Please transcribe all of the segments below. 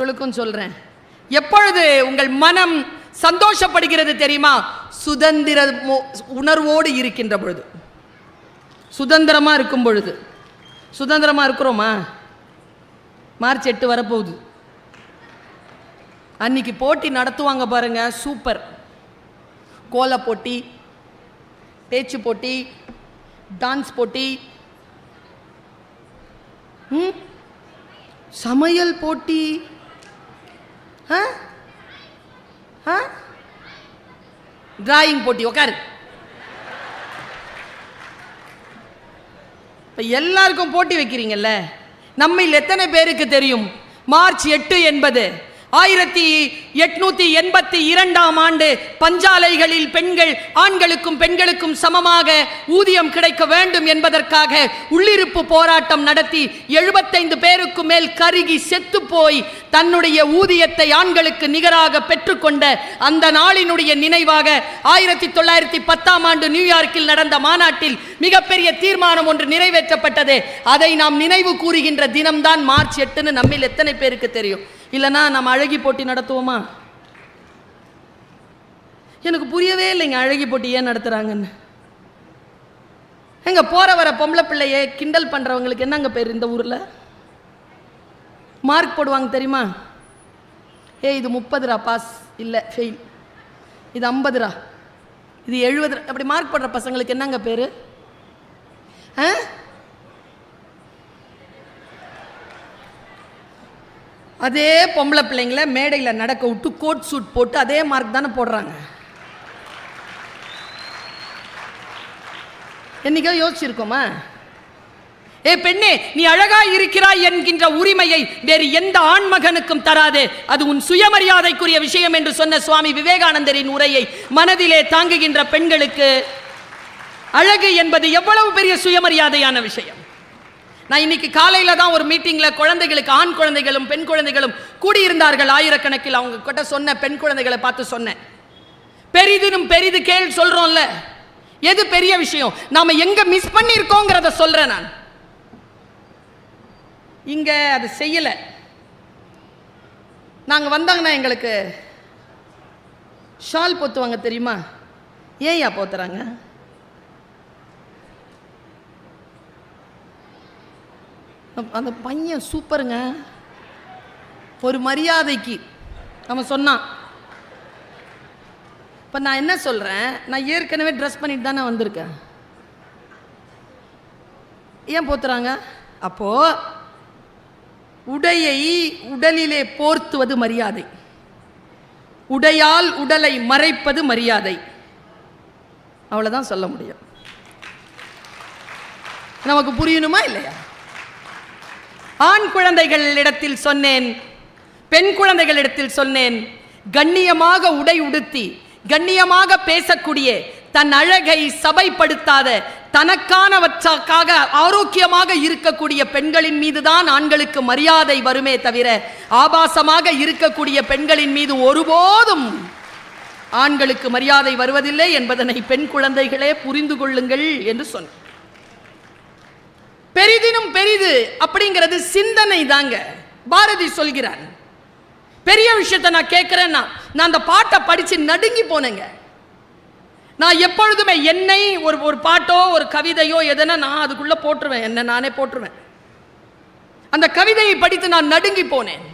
உங்களுக்கும் சொல்றேன். எப்பொழுது உங்கள் மனம் சந்தோஷப்படுகிறது தெரியுமா? சுதந்திர உணர்வோடு இருக்கின்ற பொழுது. சுதந்திரமா இருக்கும் பொழுது. சுதந்திரமா இருக்கிறோமா? மார்ச் எட்டு வரப்போகுது. அன்னைக்கு போட்டி நடத்துவாங்க பாருங்க சூப்பர். கோல போட்டி பேச்சு போட்டி டான்ஸ் போட்டி. சமையல் போட்டி. ஆ ஆ டிராயிங் போட்டி உட்காரு இப்போ எல்லாருக்கும் போட்டி வைக்கிறீங்கல்ல? நம்மில் எத்தனை பேருக்கு தெரியும்? மார்ச் எட்டு என்பது. ஆயிரத்தி எட்நூத்தி எண்பத்தி இரண்டாம் ஆண்டு பஞ்சாலைகளில் பெண்கள் ஆண்களுக்கும் பெண்களுக்கும் சமமாக ஊதியம் கிடைக்க வேண்டும் என்பதற்காக உள்ளிருப்பு போராட்டம் நடத்தி எழுபத்தைந்து பேருக்கு மேல் கருகி செத்து போய் தன்னுடைய ஊதியத்தை ஆண்களுக்கு நிகராக பெற்றுக்கொண்ட அந்த நாளினுடைய நினைவாக ஆயிரத்தி தொள்ளாயிரத்தி பத்தாம் ஆண்டு நியூயார்க்கில் நடந்த மாநாட்டில் மிகப்பெரிய தீர்மானம் ஒன்று நிறைவேற்றப்பட்டது. அதை நாம் நினைவு கூறுகின்ற தினம்தான் மார்ச் எட்டுன்னு நம்மில் எத்தனை பேருக்கு தெரியும்? இல்லைன்னா நம்ம அழகி போட்டி நடத்துவோமா? எனக்கு புரியவே இல்லைங்க அழகி போட்டி ஏன் நடத்துகிறாங்கன்னு எங்க போகிற வர பொம்பளை பிள்ளைய கிண்டல் பண்ணுறவங்களுக்கு என்னங்க பேர் இந்த ஊரில்? மார்க் போடுவாங்க தெரியுமா? ஏய் இது முப்பதுரா? பாஸ் இல்லை ஃபெயில் இது ஐம்பதுரா? இது எழுபது அப்படி மார்க் போடுற பசங்களுக்கு என்னங்க பேர்? ஆ? அதே பொம்பளை பிள்ளைங்கள மேடையில் நடக்க விட்டு கோட் சூட் போட்டு அதே மார்க் தானே போடுறாங்க. என்னைக்கோ யோசிச்சிருக்கோமா? ஏ பெண்ணே நீ அழகா இருக்கிறாய் என்கின்ற உரிமையை வேறு எந்த ஆண்மகனுக்கும் தராதே. அது உன் சுயமரியாதைக்குரிய விஷயம் என்று சொன்ன சுவாமி விவேகானந்தரின் உரையை மனதிலே தாங்குகின்ற பெண்களுக்கு அழகு என்பது எவ்வளவு பெரிய சுயமரியாதையான விஷயம். நான் இன்னைக்கு காலையில தான் ஒரு மீட்டிங்ல குழந்தைகளுக்கு ஆண் குழந்தைகளும் பெண் குழந்தைகளும் கூடியிருந்தார்கள். ஆயிரக்கணக்கில் அவங்க கிட்ட சொன்ன பெண் குழந்தைகளை பார்த்து சொன்னேன். பெரிதுனும் பெரிது கேள் சொல்றோம்ல. எது பெரிய விஷயம்? நாம எங்க மிஸ் பண்ணியிருக்கோங்கிறத சொல்றேன் நான். இங்க அது செய்யல. நாங்க வந்தாங்கன்னா எங்களுக்கு ஷால் போத்துவாங்க தெரியுமா? ஏன்யா போத்துறாங்க? அந்த- பையன் சூப்பருங்க. ஒரு மரியாதைக்கு அவன் சொன்னான். இப்போ நான் என்ன சொல்கிறேன் நான் ஏற்கனவே ட்ரெஸ் பண்ணிட்டு தானே வந்திருக்கேன். ஏன் போத்துறாங்க? அப்போ உடையை உடலிலே போர்த்துவது மரியாதை. உடையால் உடலை மறைப்பது மரியாதை. அவ்வளவுதான் சொல்ல முடியும். நமக்கு புரியணுமா இல்லையா? ஆண் குழந்தைகள் இடத்தில் சொன்னேன் பெண் குழந்தைகளிடத்தில் சொன்னேன் கண்ணியமாக உடை உடுத்தி கண்ணியமாக பேசக்கூடிய தன் அழகை சபைப்படுத்தாத தனக்கானவற்றாக்காக ஆரோக்கியமாக இருக்கக்கூடிய பெண்களின் மீதுதான் ஆண்களுக்கு மரியாதை வருமே தவிர ஆபாசமாக இருக்கக்கூடிய பெண்களின் மீது ஒருபோதும் ஆண்களுக்கு மரியாதை வருவதில்லை என்பதனை பெண் குழந்தைகளே புரிந்து கொள்ளுங்கள் என்று சொன்னேன். பெரிதினும் பெரிது அப்படிங்கிறது சிந்தனை தாங்க பாரதி சொல்கிறார். பெரிய விஷயத்தை நான் கேட்கிறேன்னா நான் அந்த பாட்டை படித்து நடுங்கி போனேங்க. நான் எப்பொழுதுமே என்னை ஒரு ஒரு பாட்டோ ஒரு கவிதையோ எதனா நான் அதுக்குள்ளே போட்டுருவேன். என்ன நானே போட்டுருவேன். அந்த கவிதையை படித்து நான் நடுங்கி போனேன்.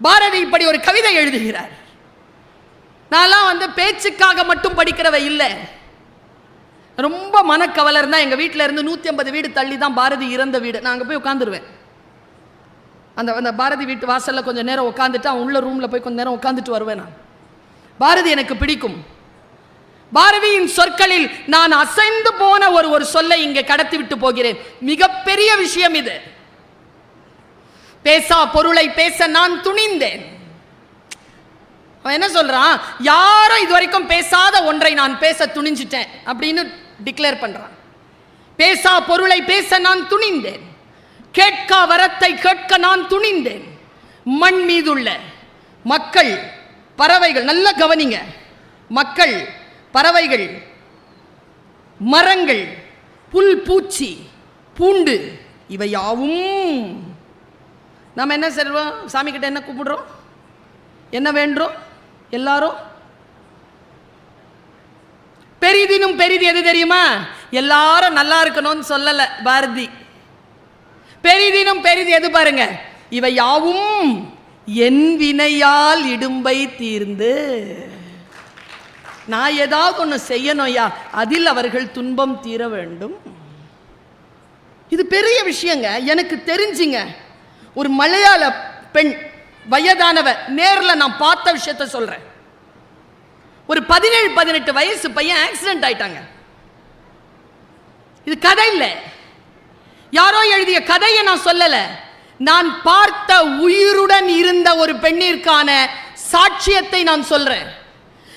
பாரதி இப்படி ஒரு கவிதை எழுதுகிறார். நான்லாம் வந்து பேச்சுக்காக மட்டும் படிக்கிறவ இல்லை. ரொம்ப மனக்கவலை இருந்தால் எங்கள் வீட்டில் இருந்து நூற்றி ஐம்பது வீடு தள்ளி தான் பாரதி இறந்த வீடு. நான் அங்கே போய் உட்காந்துருவேன் அந்த அந்த பாரதி வீட்டு வாசல்ல கொஞ்சம் நேரம் உட்காந்துட்டு அவன் உள்ள ரூமில் போய் கொஞ்ச நேரம் உட்காந்துட்டு வருவேன் நான். பாரதி எனக்கு பிடிக்கும். பாரதியின் சொற்களில் நான் அசைந்து போன ஒரு ஒரு சொல்லை இங்கே கடத்தி விட்டு போகிறேன். மிகப்பெரிய விஷயம் இது. பேசா பொருளை பேச நான் துணிந்தேன். அவன் என்ன சொல்றான்? யாரும் இதுவரைக்கும் பேசாத ஒன்றை நான் பேச துணிஞ்சிட்டேன். அப்படின்னு டிக்ளேர் பண்றான். பேசா பொருளை பேச நான் துணிந்தேன். கேட்கா வரத்தை கேட்க நான் துணிந்தேன். மண் மீதுள்ள மக்கள் பறவைகள் நல்ல கவனிங்க. மக்கள் பறவைகள் மரங்கள் புல் பூச்சி பூண்டு இவை யாவும். நம்ம என்ன செல்வோம் சாமி கிட்ட என்ன கூப்பிடுறோம்? என்ன வேண்டுறோம்? எல்லாரும் பெரிதினும் பெரிது எது தெரியுமா? எல்லாரும் நல்லா இருக்கணும்னு சொல்லல பாரதி. பெரிதினும் பெரிது எது பாருங்க? இவை யாவும் என் வினையால் இடும்பை தீர்ந்து. நான் ஏதாவது ஒன்று செய்யணும்யா அதில் அவர்கள் துன்பம் தீர வேண்டும். இது பெரிய விஷயங்க எனக்கு தெரிஞ்சுங்க. ஒரு மலையாள பெண் வயதானவ நேரில் நான் பார்த்த விஷயத்த சொல்கிறேன் ஒரு பதினேழு பதினெட்டு வயசு பையன் ஆக்சிடென்ட் ஆயிட்டாங்க. இது கதை இல்லை. யாரோ எழுதிய கதையை நான் சொல்லல. நான் பார்த்த உயிருடன் இருந்த ஒரு பெண்ணிற்கான சாட்சியத்தை நான் சொல்றேன்.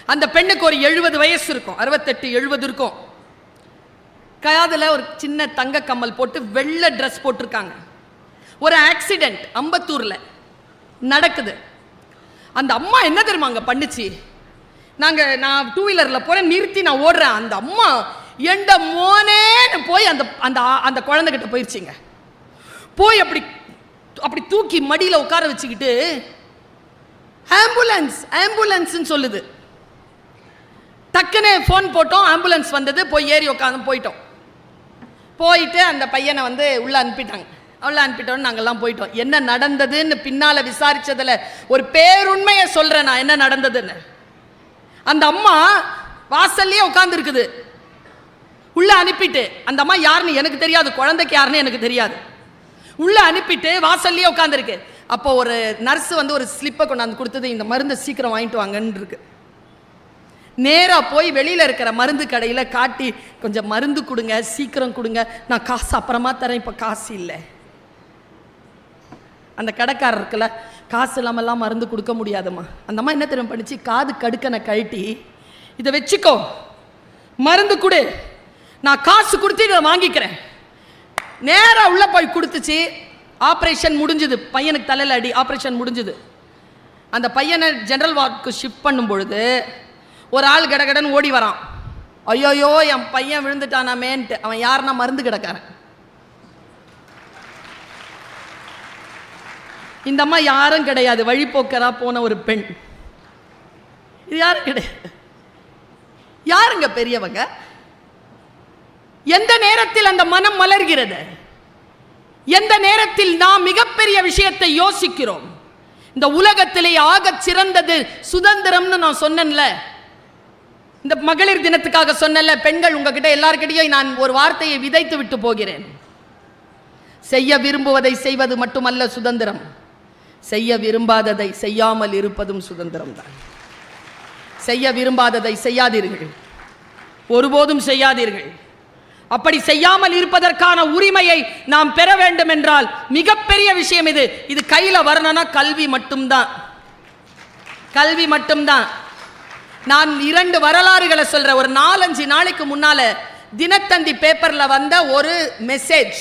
அந்த பெண்ணுக்கு ஒரு எழுபது வயசு இருக்கும். அறுபத்தெட்டு எழுபது இருக்கும். காதில் ஒரு சின்ன தங்க கம்மல் போட்டு வெள்ளை ட்ரெஸ் போட்டிருக்காங்க. ஒரு ஆக்சிடென்ட் அம்பத்தூரில் நடக்குது. அந்த அம்மா என்ன தெரியுமா அங்கே பண்ணுச்சு? நாங்கள் நான் டூ வீலரில் போகிறேன் நிறுத்தி நான் ஓடுறேன். அந்த அம்மா எந்த மோனேன்னு போய் அந்த அந்த அந்த குழந்தைகிட்ட போயிடுச்சிங்க போய் அப்படி அப்படி தூக்கி மடியில் உட்கார வச்சுக்கிட்டு ஆம்புலன்ஸ் ஆம்புலன்ஸ்ன்னு சொல்லுது. டக்குன்னு ஃபோன் போட்டோம் ஆம்புலன்ஸ் வந்தது போய் ஏறி உட்காந்து போயிட்டோம். போயிட்டு அந்த பையனை வந்து உள்ளே அனுப்பிட்டாங்க. அவ்வளோ அனுப்பிட்டோன்னு நாங்கள்லாம் போயிட்டோம். என்ன நடந்ததுன்னு பின்னால் விசாரித்ததில் ஒரு பேருண்மையை சொல்கிறேன் நான் என்ன நடந்ததுன்னு. அந்த அம்மா வாசல்லையே உட்காந்துருக்குது உள்ள அனுப்பிட்டு அந்த அம்மா யாருன்னு எனக்கு தெரியாது குழந்தைக்கு யாருன்னு எனக்கு தெரியாது. உள்ள அனுப்பிட்டு வாசல்லையே உட்காந்துருக்கு அப்போ ஒரு நர்ஸ் வந்து ஒரு ஸ்லிப்பை கொண்டாந்து கொடுத்தது இந்த மருந்தை சீக்கிரம் வாங்கிட்டு வாங்கன்னு இருக்கு நேராக போய் வெளியில் இருக்கிற மருந்து கடையில் காட்டி கொஞ்சம் மருந்து கொடுங்க சீக்கிரம் கொடுங்க நான் காசு அப்புறமா தரேன் இப்போ காசு இல்லை. அந்த கடைக்காரர் இருக்குல்ல காசு இல்லாமல்லாம் மருந்து கொடுக்க முடியாதும்மா. அந்த அம்மா என்ன தெரியும் பண்ணிச்சு? காது கடுக்கனை கழட்டி இதை வச்சுக்கோ. மருந்து கொடு. நான் காசு கொடுத்து இதை வாங்கிக்கிறேன். நேராக உள்ள போய் கொடுத்துச்சு. ஆப்ரேஷன் முடிஞ்சுது. பையனுக்கு தலையில் அடி ஆப்ரேஷன் முடிஞ்சுது. அந்த பையனை ஜென்ரல் வார்டுக்கு ஷிஃப்ட் பண்ணும் பொழுது ஒரு ஆள் கடகடன்னு ஓடி வரான். ஐயோயோ என் பையன் விழுந்துட்டானாமேன்ட்டு. அவன் யாருன்னா மருந்து கிடக்காரன். இந்த அம்மா யாரும் கிடையாது. வழிபோக்கராக போன ஒரு பெண். இது யாரும் கிடையாது. யாருங்க பெரியவங்க? எந்த நேரத்தில் அந்த மனம் மலர்கிறது? எந்த நேரத்தில் நாம் மிகப்பெரிய விஷயத்தை யோசிக்கிறோம்? இந்த உலகத்திலே ஆக சிறந்தது சுதந்திரம்னு நான் சொன்னேன்ல. இந்த மகளிர் தினத்துக்காக சொன்னல பெண்கள் உங்ககிட்ட எல்லார்கிட்டையும் நான் ஒரு வார்த்தையை விதைத்து விட்டு போகிறேன். செய்ய விரும்புவதை செய்வது மட்டுமல்ல சுதந்திரம். செய்ய விரும்பாததை செய்யாமல் இருப்பதும் சுதந்திரம் தான் செய்ய விரும்பாததை செய்யாதீர்கள். ஒருபோதும் செய்யாதீர்கள். அப்படி செய்யாமல் இருப்பதற்கான உரிமையை நாம் பெற வேண்டும் என்றால் மிகப்பெரிய விஷயம் இது. இது கையில் வரணும்னா கல்வி மட்டும்தான். கல்வி மட்டும்தான். நான் இரண்டு வரலாறுகளை சொல்கிறேன் ஒரு நாலஞ்சு நாளைக்கு முன்னால் தினத்தந்தி பேப்பர்ல வந்த ஒரு மெசேஜ்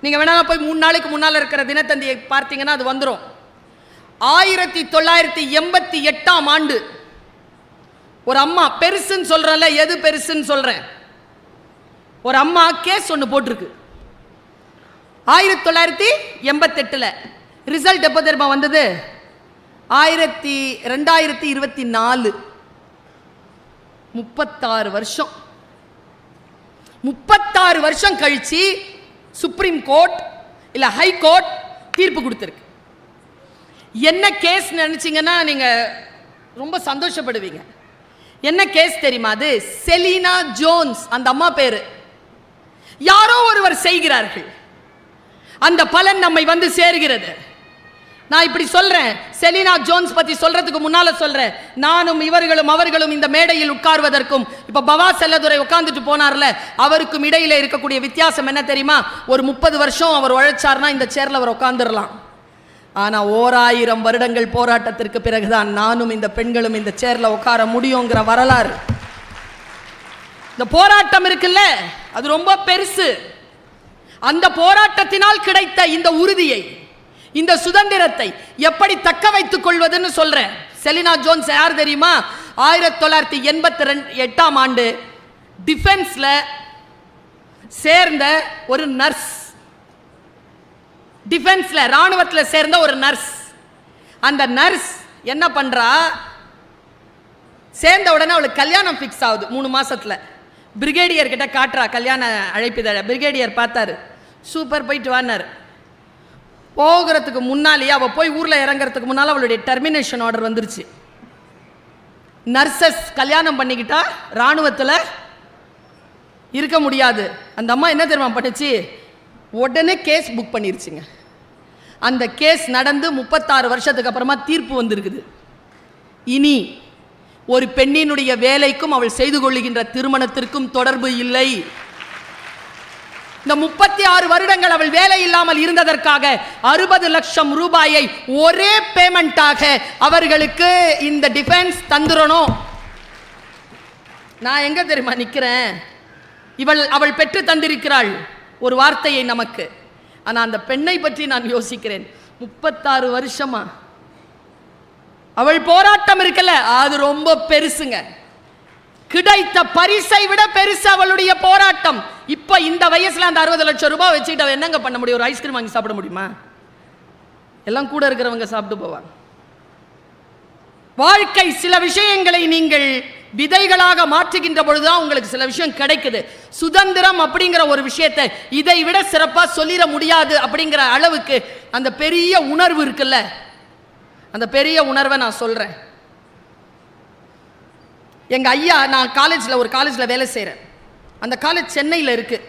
நீங்க வேணாலும் போய் மூணு நாளைக்கு முன்னால் இருக்கிற தினத்தந்தியை பார்த்தீங்கன்னா அது வந்துடும் ஆயிரத்தி தொள்ளாயிரத்தி எண்பத்தி எட்டாம் ஆண்டு. ஒரு அம்மா பெருசுன்னு சொல்றேன்ல எது பெருசுன்னு சொல்றேன். ஒரு அம்மா கேஸ் ஒன்று போட்டிருக்கு. ஆயிரத்தி தொள்ளாயிரத்தி எண்பத்தெட்டில் ரிசல்ட் எப்போ தெரியுமா வந்தது? ஆயிரத்தி ரெண்டாயிரத்தி இருபத்தி நாலு. முப்பத்தாறு வருஷம். முப்பத்தாறு வருஷம் கழிச்சு சுப்ரீம் கோர்ட் இல்லை ஹை கோர்ட் தீர்ப்பு கொடுத்துருக்கு. என்ன கேஸ் நினச்சிங்கன்னா நீங்கள் ரொம்ப சந்தோஷப்படுவீங்க. என்ன கேஸ் தெரியுமா அது? செலீனா ஜோன்ஸ் அந்த அம்மா பேர். யாரோ ஒருவர் செய்கிறார்கள். அந்த பலன் நம்மை வந்து சேர்கிறது. நான் இப்படி சொல்றேன். செலினா ஜோன்ஸ் பத்தி சொல்றதுக்கு முன்னால சொல்றேன். நானும் இவர்களும் அவர்களும் இந்த மேடையில் உட்கார்வதற்கும் இப்ப பவா செல்லதுரை உட்கார்ந்துட்டு போனார்ல அவருக்கும் இடையில இருக்கக்கூடிய வித்தியாசம் என்ன தெரியுமா? ஒரு முப்பது வருஷம் அவர் உழைச்சார்னா இந்த சேர்ல அவர் உட்காந்துடலாம் ஆனா ஓராயிரம் வருடங்கள் போராட்டத்திற்கு பிறகுதான் நானும் இந்த பெண்களும் இந்த சேர்ல உட்கார முடியுங்கிற வரலாறு. இந்த போராட்டம் இருக்குல்ல அது ரொம்ப பெருசு. அந்த போராட்டத்தினால் கிடைத்த இந்த உறுதியை இந்த சுதந்திரத்தை எப்படி தக்க வைத்துக் கொள்வதுன்னு சொல்றேன். செலினா ஜோன்ஸ் யார் தெரியுமா? ஆயிரத்தி தொள்ளாயிரத்தி எண்பத்தி ரெண்டு எட்டாம் ஆண்டு டிஃபென்ஸ்ல சேர்ந்த ஒரு நர்ஸ் டிஃபென்ஸ்ல ராணுவத்துல சேர்ந்த ஒரு நர்ஸ் அந்த நர்ஸ் என்ன பண்றா? சேர்ந்த உடனே அவளுக்கு கல்யாணம் ஃபிக்ஸ் ஆகுது மூணு மாசத்துல. பிரிகேடியர் கிட்ட காட்டுறா கல்யாண அழைப்பிதழ. பிரிகேடியர் பார்த்தாரு சூப்பர் போயிட்டு வானார் போகிறதுக்கு முன்னாலேயே அவள் போய் ஊரில் இறங்குறதுக்கு முன்னால் அவளுடைய டெர்மினேஷன் ஆர்டர் வந்துருச்சு. நர்சஸ் கல்யாணம் பண்ணிக்கிட்டா இராணுவத்தில் இருக்க முடியாது. அந்த அம்மா என்ன தெரியுமா பண்ணுச்சு? உடனே கேஸ் புக் பண்ணிருச்சுங்க. அந்த கேஸ் நடந்து முப்பத்தாறு வருஷத்துக்கு அப்புறமா தீர்ப்பு வந்திருக்குது. இனி ஒரு பெண்ணினுடைய வேலைக்கும் அவள் செய்து கொள்ளுகின்ற திருமணத்திற்கும் தொடர்பு இல்லை. இந்த முப்பத்தி ஆறு வருடங்கள் அவள் வேலை இல்லாமல் இருந்ததற்காக அறுபது லட்சம் ரூபாயை ஒரே பேமெண்டாக அவர்களுக்கு இந்த டிஃபென்ஸ் தந்துடணும். நான் எங்க தெரியுமா நிற்கிறேன் இவள் அவள் பெற்று தந்திருக்கிறாள். ஒரு வார்த்தையை நமக்கு. ஆனால் அந்த பெண்ணை பற்றி நான் யோசிக்கிறேன். முப்பத்தாறு வருஷமா. அவள் போராட்டம் இருக்கல அது ரொம்ப பெருசுங்க. கிடைத்த பரிசை விட பெருசு அவளுடைய போராட்டம். இப்ப இந்த வயசுல அந்த அறுபது லட்சம் ரூபாய் வச்சுக்கிட்டு அவ என்னங்க பண்ண முடியும்? ஒரு ஐஸ்கிரீம் வாங்கி சாப்பிட முடியுமா? எல்லாம் கூட இருக்கிறவங்க சாப்பிட்டு போவாங்க. வாழ்க்கை சில விஷயங்களை நீங்கள் விதைகளாக மாற்றுகின்ற பொழுதுதான் உங்களுக்கு சில விஷயம் கிடைக்குது. சுதந்திரம் அப்படிங்கிற ஒரு விஷயத்தை இதை விட சிறப்பா சொல்லிட முடியாது அப்படிங்கிற அளவுக்கு அந்த பெரிய உணர்வு இருக்குல்ல? அந்த பெரிய உணர்வை நான் சொல்றேன். எங்கள் ஐயா நான் காலேஜில் ஒரு காலேஜில் வேலை செய்கிறேன் அந்த காலேஜ் சென்னையில் இருக்குது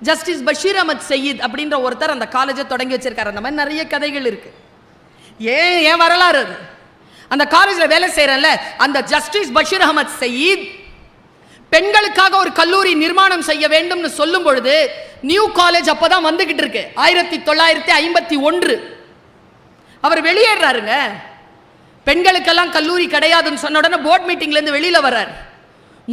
ஜஸ்டிஸ் பஷீர் அஹமத் சயீத் அப்படின்ற ஒருத்தர் அந்த காலேஜை தொடங்கி வச்சிருக்காரு. அந்த மாதிரி நிறைய கதைகள் இருக்குது ஏன் ஏன் வரலாறு அது? அந்த காலேஜில் வேலை செய்கிறேன்ல அந்த ஜஸ்டிஸ் பஷீர் அஹமத் சயீத் பெண்களுக்காக ஒரு கல்லூரி நிர்மாணம் செய்ய வேண்டும்னு சொல்லும் பொழுது நியூ காலேஜ் அப்பதான் வந்துக்கிட்டு இருக்கு. ஆயிரத்தி தொள்ளாயிரத்தி ஐம்பத்தி ஒன்று. அவர் வெளியேறாருங்க. பெண்களுக்கெல்லாம் கல்லூரி கிடையாதுன்னு சொன்ன உடனே போர்ட் மீட்டிங்லேருந்து வெளியில் வர்றார்.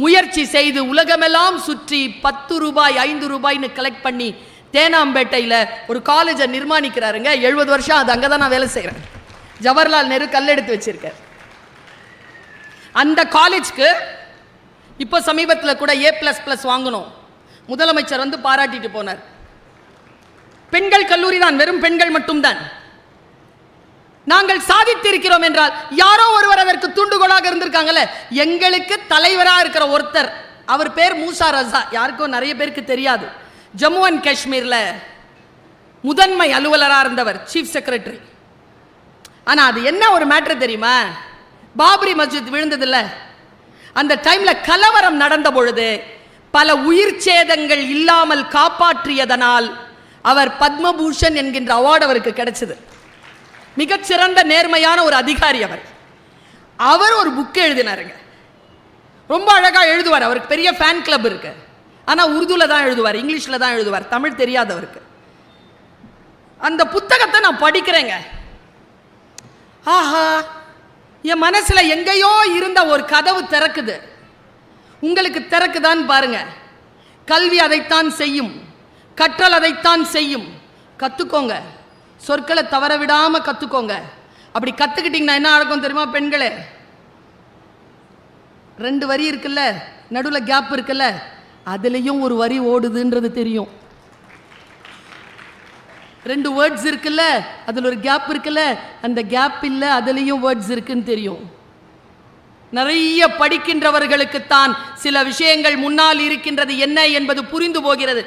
முயற்சி செய்து உலகமெல்லாம் சுற்றி பத்து ரூபாய் ஐந்து ரூபாய்னு கலெக்ட் பண்ணி தேனாம்பேட்டையில் ஒரு காலேஜை நிர்மாணிக்கிறாருங்க. எழுபது வருஷம் அது அங்கே தான் நான் வேலை செய்கிறேன் ஜவஹர்லால் நேரு கல்லெடுத்து வச்சிருக்கார். அந்த காலேஜ்க்கு இப்போ சமீபத்தில் கூட ஏ ப்ளஸ் ப்ளஸ் வாங்கணும் முதலமைச்சர் வந்து பாராட்டிட்டு போனார். பெண்கள் கல்லூரி தான் வெறும் பெண்கள் மட்டும்தான். நாங்கள் சாதித்திருக்கிறோம் என்றால் யாரோ ஒருவர் அதற்கு தூண்டுகோலாக இருந்திருக்காங்கல்ல? எங்களுக்கு தலைவராக இருக்கிற ஒருத்தர். அவர் பேர் மூசா ரசா. யாருக்கும் நிறைய பேருக்கு தெரியாது. ஜம்மு அண்ட் காஷ்மீர்ல முதன்மை அலுவலராக இருந்தவர் சீஃப் செக்ரட்டரி ஆனால் அது என்ன ஒரு மேட்ரு தெரியுமா? பாபரி மஸ்ஜித் விழுந்ததில்ல. அந்த டைம்ல கலவரம் நடந்த பொழுது பல உயிர் சேதங்கள் இல்லாமல் காப்பாற்றியதனால் அவர் பத்மபூஷன் என்கின்ற அவார்டு அவருக்கு கிடைச்சது. மிகச்சிறந்த நேர்மையான ஒரு அதிகாரி அவர். அவர் ஒரு புக் எழுதினாருங்க. ரொம்ப அழகா எழுதுவார். அவருக்கு பெரிய ஃபேன் கிளப் இருக்கு. ஆனா உருதுல தான் எழுதுவார் இங்கிலீஷ்ல தான் எழுதுவார். தமிழ் தெரியாதவருக்கு அந்த புத்தகத்தை நான் படிக்கிறேங்க. ஆஹா என் மனசுல எங்கேயோ இருந்த ஒரு கதவு திறக்குது. உங்களுக்கு திறக்குதான்னு பாருங்க. கல்வி அதைத்தான் செய்யும். கற்றல் அதைத்தான் செய்யும். கற்றுக்கோங்க சொற்களை தவற விடாம கத்துக்கோங்க. அப்படி கத்துக்கிட்டீங்கன்னா என்ன நடக்கும் தெரியுமா பெண்களே? ரெண்டு வரி இருக்குல்ல நடுவுல கேப் இருக்குல்ல அதுலேயும் ஒரு வரி ஓடுதுன்றது தெரியும். ரெண்டு வேர்ட்ஸ் இருக்குல்ல அதில் ஒரு கேப் இருக்குல்ல அந்த கேப் இல்லை அதுலேயும் வேர்ட்ஸ் இருக்குன்னு தெரியும். நிறைய படிக்கின்றவர்களுக்குத்தான் சில விஷயங்கள் முன்னால் இருக்கின்றது என்ன என்பது புரிந்து போகிறது.